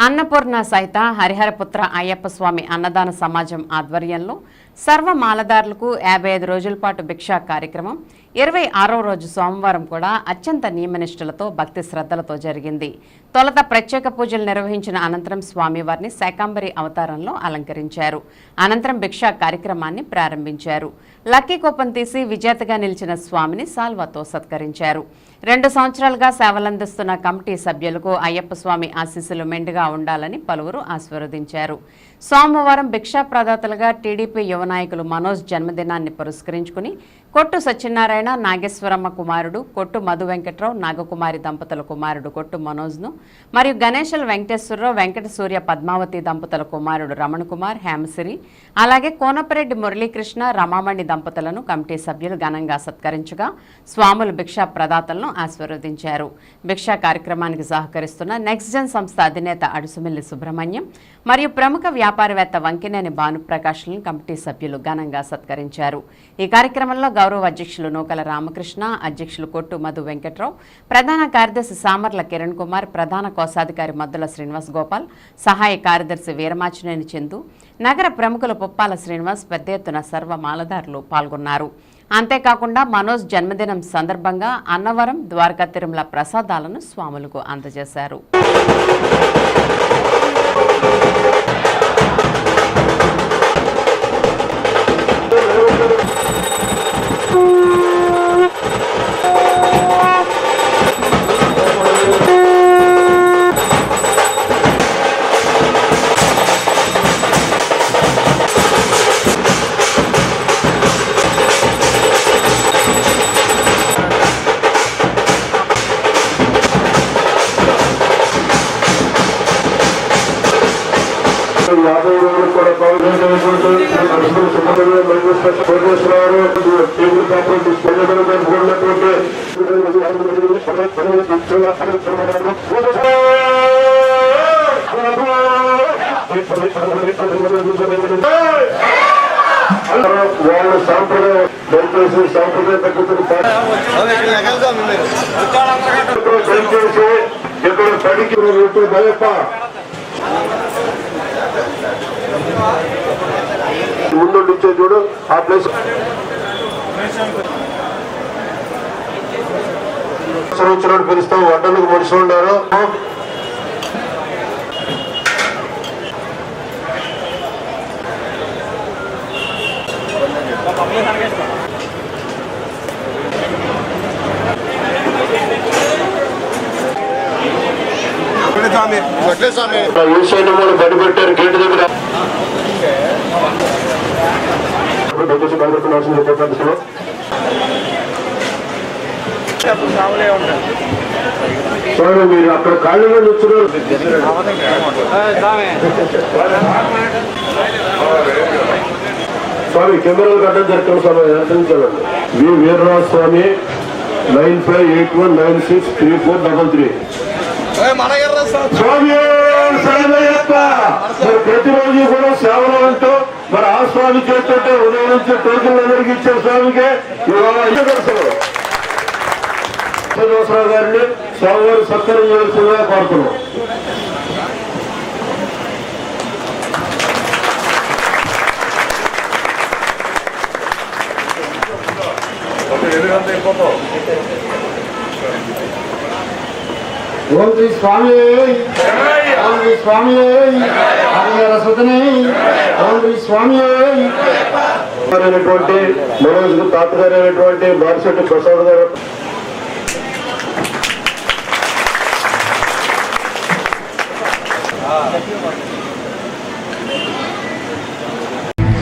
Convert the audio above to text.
అన్నపూర్ణ సహిత హరిహరపుత్ర అయ్యప్ప స్వామి అన్నదాన సమాజం ఆధ్వర్యంలో సర్వ మాలదారులకు యాభై ఐదు రోజుల పాటు భిక్షా కార్యక్రమం ఇరవై ఆరో రోజు సోమవారం కూడా అత్యంత నియమనిష్టలతో భక్తి శ్రద్ధలతో జరిగింది. తొలత ప్రత్యేక పూజలు నిర్వహించిన అనంతరం స్వామివారిని శాకాంబరి అవతారంలో అలంకరించారు. అనంతరం భిక్షా కార్యక్రమాన్ని ప్రారంభించారు. లక్కీ కోపం తీసి విజేతగా నిలిచిన స్వామిని సాల్వాతో సత్కరించారు. రెండు సంవత్సరాలుగా సేవలందిస్తున్న కమిటీ సభ్యులకు అయ్యప్ప స్వామి ఆశీస్సులు మెండుగా ఉండాలని పలువురు ఆశీర్వదించారు. సోమవారం భిక్షా ప్రదాతలుగా టీడీపీ యువ నాయకులు మనోజ్ జన్మదినాన్ని పురస్కరించుకుని కొట్టు సత్యనారాయణ నాగేశ్వరమ్మ కుమారుడు కొట్టు మధు వెంకట్రావు నాగకుమారి దంపతుల కుమారుడు కొట్టు మనోజ్ను మరియు గణేశల్ వెంకటేశ్వరరావు వెంకట సూర్య పద్మావతి దంపతుల కుమారుడు రమణ కుమార్ హేమసిరి అలాగే కోనపరెడ్డి మురళీకృష్ణ రమామణి దంపతులను కమిటీ సభ్యులు ఘనంగా సత్కరించగా స్వాములు భిక్షా ప్రదాతలను ఆశీర్వదించారు. భిక్షా కార్యక్రమానికి సహకరిస్తున్న నెక్స్ట్ జన్ సంస్థ అధినేత అడుసుమిల్లి సుబ్రహ్మణ్యం మరియు ప్రముఖ వ్యాపారవేత్త వంకినేని భానుప్రకాష్లను కమిటీ సభ్యులు ఘనంగా సత్కరించారు. ఈ కార్యక్రమంలో గౌరవ అధ్యక్షులు నూకల రామకృష్ణ అధ్యక్షులు కొట్టు మధు వెంకట్రావు ప్రధాన కార్యదర్శి సామర్ల కిరణ్ కుమార్ ప్రధాన కోశాధికారి మద్దుల శ్రీనివాస్ గోపాల్ సహాయ కార్యదర్శి వీరమాచినేని చందు నగర ప్రముఖులు పుప్పాల శ్రీనివాస్ పెద్ద ఎత్తున సర్వ మాలదారులు పాల్గొన్నారు. అంతేకాకుండా మనోజ్ జన్మదినం సందర్భంగా అన్నవరం ద్వారకా తిరుమల ప్రసాదాలను స్వాములకు అందజేశారు. యాభై రోజులు కూడా కోటేశ్వరరావు టేబుల్ పేపర్ డిస్ప్లే జరుగుతున్నటువంటి వాళ్ళ సాంప్రదాయం దయచేసి సాంప్రదాయ పద్ధతులు దయచేసి ఇక్కడ పడికి పెట్టు భయప్ప ముందు ఇచ్చే చూడు ఆ ప్లేస్ సంవత్సరాలు పిలుస్తాం వడ్డలకు మనుషులు ఉన్నారు ఈశాన్య మూల బడి పెట్టారు గేటు దగ్గర. దయచేసి భయపెట్టుకోవాల్సింది చెప్పాల్సిన స్వామి మీరు అక్కడ ఖాళీగా నిల్చున్నారు స్వామి కెమెరాలు కట్టడం జరుగుతున్న స్వామి అంతరించాలండి వి వీర్రాజు స్వామి nine five eight one nine six three four double three. ప్రతిరోజు కూడా సేవలు అంటూ మరి ఆ స్వామి చేస్తుంటే ఉదయం నుంచి టోకెన్లు అందరికి ఇచ్చే స్వామికి శ్రీనివాసరావు గారిని స్వామివారి సత్కరం చేయాల్సిందిగా కోరుతున్నాం. ఓం శ్రీ స్వామి. ఓం శ్రీ స్వామి. హరిహర సుతని ఓం శ్రీ స్వామి మనోజ్ తాతగారు అయినటువంటి బారిశెట్టి ప్రసాద్ గారు